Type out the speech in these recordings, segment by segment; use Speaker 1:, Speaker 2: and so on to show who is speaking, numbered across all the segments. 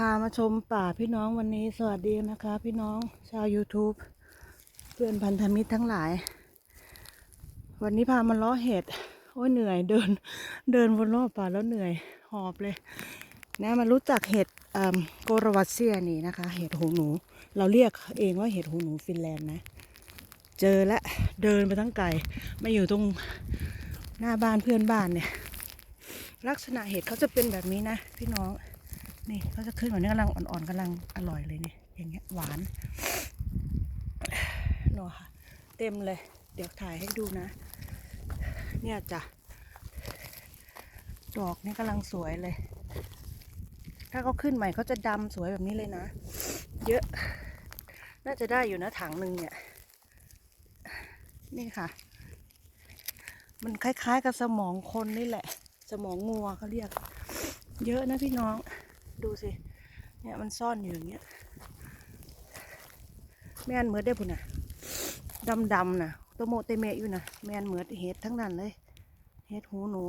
Speaker 1: พามาชมป่าพี่น้องวันนี้สวัสดีนะคะ พี่น้องชาว YouTube เพื่อนพันธมิตรทั้งหลาย วันนี้พามาล้อเห็ดโอ้ยเหนื่อยเดินเดินวนรอบป่าแล้วเหนื่อยหอบเลยนะมารู้จักเห็ดอ่าโกรวัตเซียนี่นะคะ เห็ดหูหนู เราเรียกเองว่าเห็ดหูหนูฟินแลนด์นะ เจอและเดินไปทั้งไกลมาอยู่ตรงหน้าบ้านเพื่อนบ้านเนี่ย ลักษณะเห็ดเขาจะเป็นแบบนี้นะ พี่น้อง นี่เขาจะขึ้นแบบนี้กำลังอ่อนๆกำลังอร่อยเลยเนี่ยอย่างเงี้ยหวานเนาะค่ะเต็มเลย เดี๋ยวถ่ายให้ดูนะ เนี่ยจ้ะดอกนี่กำลังสวยเลย ถ้าเขาขึ้นใหม่เขาจะดำสวยแบบนี้เลยนะ เยอะ น่าจะได้อยู่นะถังหนึ่งเนี่ย นี่ค่ะ มันคล้ายๆกับสมองคนนี่แหละ สมองงัวเขาเรียก เยอะนะพี่น้อง ดูสิ เนี่ยมันซ่อนอยู่อย่างเงี้ย แม่นเหมือดได้อพุ่นน่ะดำดำน่ะโตโมเตเมะอยู่น่ะแม่นเหมือดเห็ดทั้งนั้นเลย เห็ดหูหนู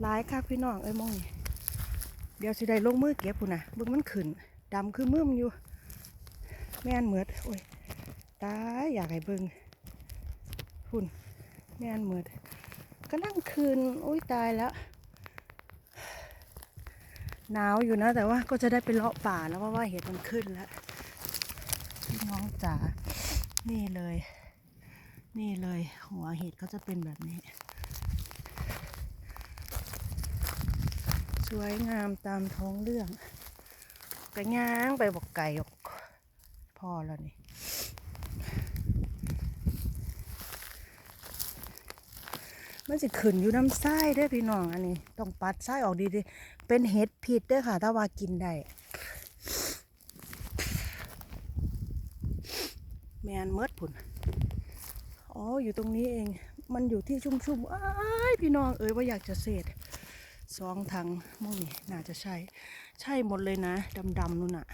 Speaker 1: หลายคักพี่น้องเอ้ยมองนี่เดี๋ยวสิได้ลงมือเก็บพุ่นน่ะเบิ่งมันขึ้นดำคือมืมอยู่ แม่นเหมือดโอ้ยตายอยากให้เบิ่งพุ่นแม่นเหมือด ก็นั่งคืนโอ้ยตายแล้ว หนาวอยู่นะ แต่ว่าก็จะได้ไปเลาะป่าแล้วเพราะว่าเห็ดมันขึ้นแล้วพี่น้องจ๋า นี่เลย นี่เลย หัวเห็ดก็จะเป็นแบบนี้ สวยงามตามท้องเรื่องกระย่างไปบอกไก่ออกพอแล้วนี่ มันสิขึ้นอยู่น้ำไส้ด้อพี่น้องอันนี้ ต้องปัดไส้ออกดีๆ เป็นเห็ดผิดด้อค่ะ ถ้าว่ากินได้แมนเมิดผุนอ๋อ อยู่ตรงนี้เอง มันอยู่ที่ชุ่มๆอ้ายพี่น้องเอ๋ยว่าอยากจะเศษสองถังมองนี่น่าจะใช่ ใช่หมดเลยนะดำๆนู่นน่ะ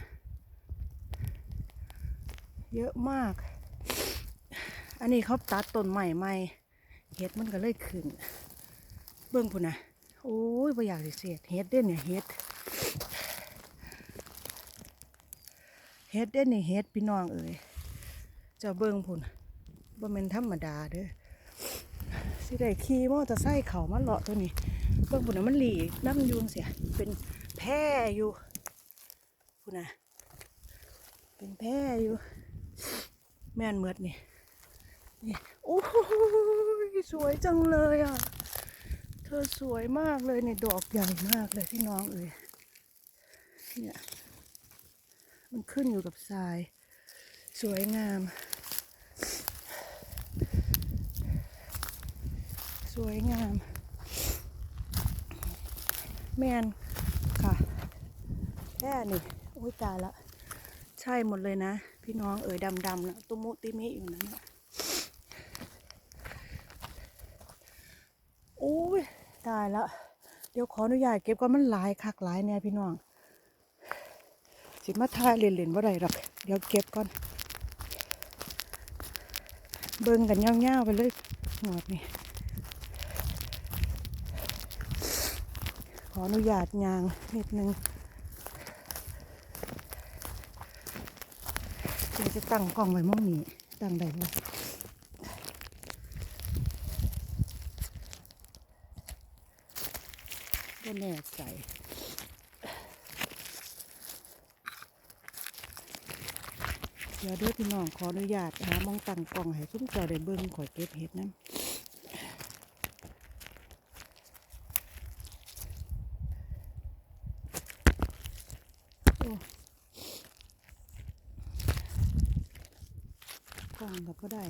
Speaker 1: เยอะมาก อันนี้เขาตัดต้นใหม่ใหม่ เห็ดมันก็เลยขึ้น เบิ่งพุ่นนะโอ้ยบ่อยากสิเสียดเห็ดเด่นเนี่ยเห็ดเห็ดเด่นนี่เห็ดพี่น้องเอ๋ยเจะเบิ่งพุ่นบ่แม่นธรรมดาเด้อสิได้ขี่มอเตอร์ไซค์เขามาเลาะตัวนี้เบิ่งพุ่นนะมันหลีน้ำยุงเสียเป็นแพร่อยู่พุ่นนะเป็นแพร่อยู่ แม่นเมือดนี่นี่โอ้ สวยจังเลยอะ เธอสวยมากเลยเนี่ดอกใหญ่มากเลยพี่น้องเอ้ยเนี่ย มันขึ้นอยู่กับทราย สวยงาม สวยงาม แมนค่ะแค่นี่โอ้ยตายละ ใช่หมดเลยนะ พี่น้องเอ๋ยดำๆนะตุมุติมิอยู่นั้นนะ โอ้ย ตายแล้ว เดี๋ยวขออนุญาตเก็บก่อนมันหลายคักหลายเนี่ยพี่น้อง สิมาทายเล่นๆว่าไรหรอก เดี๋ยวเก็บก่อน เบิ่งกันเงาวๆไปเลยหนวดนี่ขออนุญาตยางนิดนึงเดี๋ยวจะตั้งกล้องไว้หมองนี้ตั้งได้ไหม ก็แน่ใจเดี๋ยวด้วยพี่น้องขออนุญาตหามองตั้งกล่องให้ซุ้มเจ้าได้เบิ่งขอยเก็บเห็ดนะโอ้กล่องก็ได้